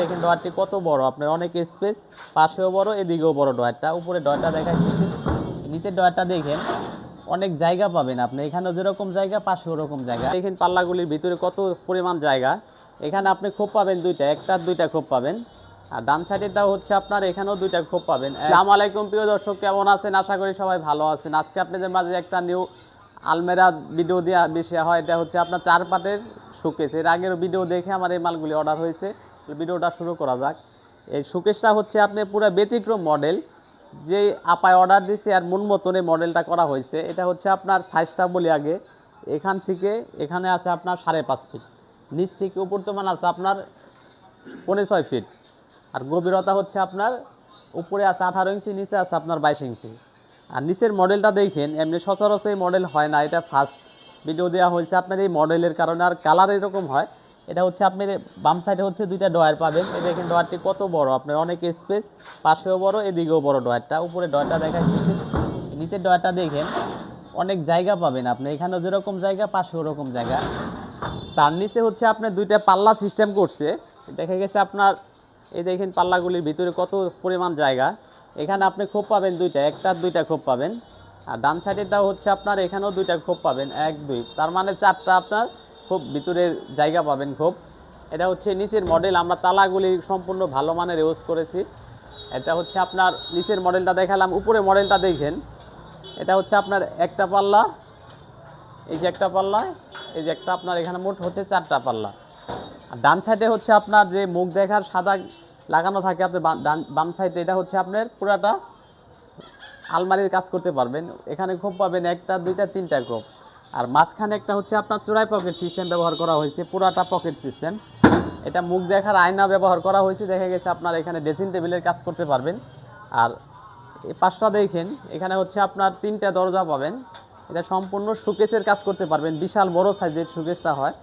দেখেন ডয়ারটি কত বড়? আপনার অনেক স্পেস পাশেও বড়, এদিকেও বড় ডয়ারটা। উপরে ডয়ারটা দেখা যাচ্ছে নিচের ডয়ারটা দেখেন, অনেক জায়গা পাবেন আপনি। এখানেও যেরকম জায়গা, পাশেও ওরকম জায়গা। দেখেন পাল্লাগুলির ভিতরে কত পরিমাণ জায়গা। এখানে আপনি খোপ পাবেন দুইটা, একটা দুইটা খোপ পাবেন। আর ডান সাইডেরটাও হচ্ছে আপনার, এখানেও দুইটা খোপ পাবেন। আসসালামু আলাইকুম, প্রিয় দর্শক, কেমন আছেন? আশা করি সবাই ভালো আছেন। আজকে আপনাদের মাঝে একটা নিউ আলমেরা ভিডিও দেওয়া বেশি হয়। এটা হচ্ছে আপনার চার পাটের শোকেস এর আগের ভিডিও দেখে আমার এই মালগুলি অর্ডার হয়েছে। ভিডিওটা শুরু করা যাক। এই শোকেসটা হচ্ছে আপনি পুরো ব্যতিক্রম মডেল যে আপায় অর্ডার দিছে আর মন মতন এই মডেলটা করা হয়েছে, এটা হচ্ছে আপনার সাইজটা বলি আগে। এখান থেকে, এখানে আছে আপনার সাড়ে পাঁচ ফিট নিচ থেকে উপর তো মানে আছে আপনার পনেরো ছয় ফিট আর গভীরতা হচ্ছে আপনার উপরে আছে আঠারো ইঞ্চি, নিচে আছে আপনার বাইশ ইঞ্চি। আর নিচের মডেলটা দেখেন, এমনি সচরাচর এই মডেল হয় না, এটা ফার্স্ট ভিডিও দেওয়া হয়েছে আপনার এই মডেলের কারণে, আর কালার এরকম হয় এটা হচ্ছে আপনি বাম সাইডে হচ্ছে দুইটা ডয়ার পাবেন। এই দেখেন ডয়ারটি কত বড়, আপনার অনেক স্পেস পাশেও বড়, এদিকেও বড় ডয়ারটা। উপরে ডয়ারটা দেখা যাচ্ছে নিচের ডয়ারটা দেখেন, অনেক জায়গা পাবেন আপনি। এখানেও যেরকম জায়গা পাশে ওরকম জায়গা। তার নিচে হচ্ছে আপনার দুইটা পাল্লা সিস্টেম করছে। দেখা গেছে আপনার, এই দেখেন পাল্লাগুলির ভিতরে কত পরিমাণ জায়গা। এখানে আপনি খোপ পাবেন দুইটা, একটা দুইটা খোপ পাবেন। আর ডান সাইডেরটাও হচ্ছে আপনার, এখানেও দুইটা খোপ পাবেন, এক, দুই। তার মানে চারটা আপনার খুব ভিতরের জায়গা পাবেন খুব। এটা হচ্ছে নিচের মডেল আমরা তালাগুলি সম্পূর্ণ ভালো মানের ইউজ করেছি। এটা হচ্ছে আপনার নিচের মডেলটা দেখালাম উপরে মডেলটা দেখেন। এটা হচ্ছে আপনার একটা পাল্লা, এই যে একটা পাল্লা, এই যে একটা আপনার এখানে মোট হচ্ছে চারটা পাল্লা। আর ডান সাইডে হচ্ছে আপনার যে মুখ দেখার সাদা লাগানো থাকে আপনি বাম- ডান, বাম সাইডে এটা হচ্ছে আপনার পুরাটা আলমারির কাজ করতে পারবেন। এখানে খোপ পাবেন একটা, দুইটা, তিনটা খোপ। আর মাঝখানে একটা হচ্ছে আপনার চূড়াই পকেট সিস্টেম ব্যবহার করা হয়েছে, পুরাটা পকেট সিস্টেম এটা মুখ দেখার আয়না ব্যবহার করা হয়েছে, দেখা গেছে আপনার এখানে ড্রেসিং টেবিলের কাজ করতে পারবেন। আর এই পাশটা দেখেন, এখানে হচ্ছে আপনার তিনটা দরজা পাবেন। এটা সম্পূর্ণ শোকেসের কাজ করতে পারবেন, বিশাল বড় সাইজের শোকেসটা হয়।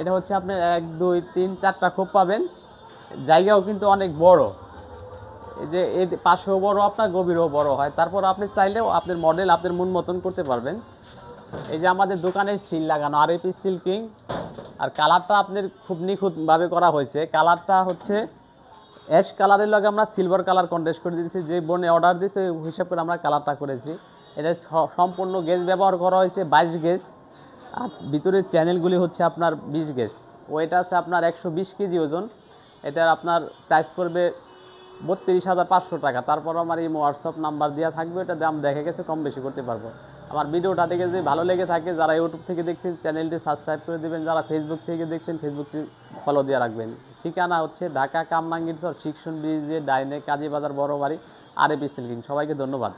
এটা হচ্ছে আপনি এক, দুই, তিন, চারটা খোপ পাবেন। জায়গাও কিন্তু অনেক বড়। এই যে এই পাশেও বড়, আপনার গভীরও বড় হয়। তারপর আপনি চাইলেও আপনার মডেল আপনার মন মতন করতে পারবেন। এই যে আমাদের দোকানে সিল লাগানো আর এপি সিল্কিং আর কালারটা আপনার খুব নিখুঁতভাবে করা হয়েছে। কালারটা হচ্ছে অ্যাশ কালারের লগে আমরা সিলভার কালার কন্টেস্ট করে দিয়েছি। যে বনে অর্ডার দিয়েছে হিসাব করে আমরা কালারটা করেছি। এটা সম্পূর্ণ গেজ ব্যবহার করা হয়েছে বাইশ গেজ আর ভিতরের চ্যানেলগুলি হচ্ছে আপনার বিশ গেজ ওইটা আছে আপনার একশো বিশ কেজি ওজন। এটার আপনার প্রাইস পড়বে বত্রিশ হাজার পাঁচশো টাকা। তারপর আমার এই হোয়াটসঅ্যাপ নাম্বার দেওয়া থাকবে এটা দাম দেখে গেছে, কম বেশি করতে পারব। আমার ভিডিওটা দেখে যদি ভালো লেগে থাকে, যারা ইউটিউব থেকে দেখছেন, চ্যানেলটি সাবস্ক্রাইব করে দেবেন, যারা ফেসবুক থেকে দেখছেন ফেসবুকটি ফলো দিয়ে রাখবেন। ঠিকানা হচ্ছে ঢাকা কামরাঙ্গীর চর শিক্ষণ দিয়ে ডাইনে কাজী বাজার বড় বাড়ি আর সিল্কিং সবাইকে ধন্যবাদ।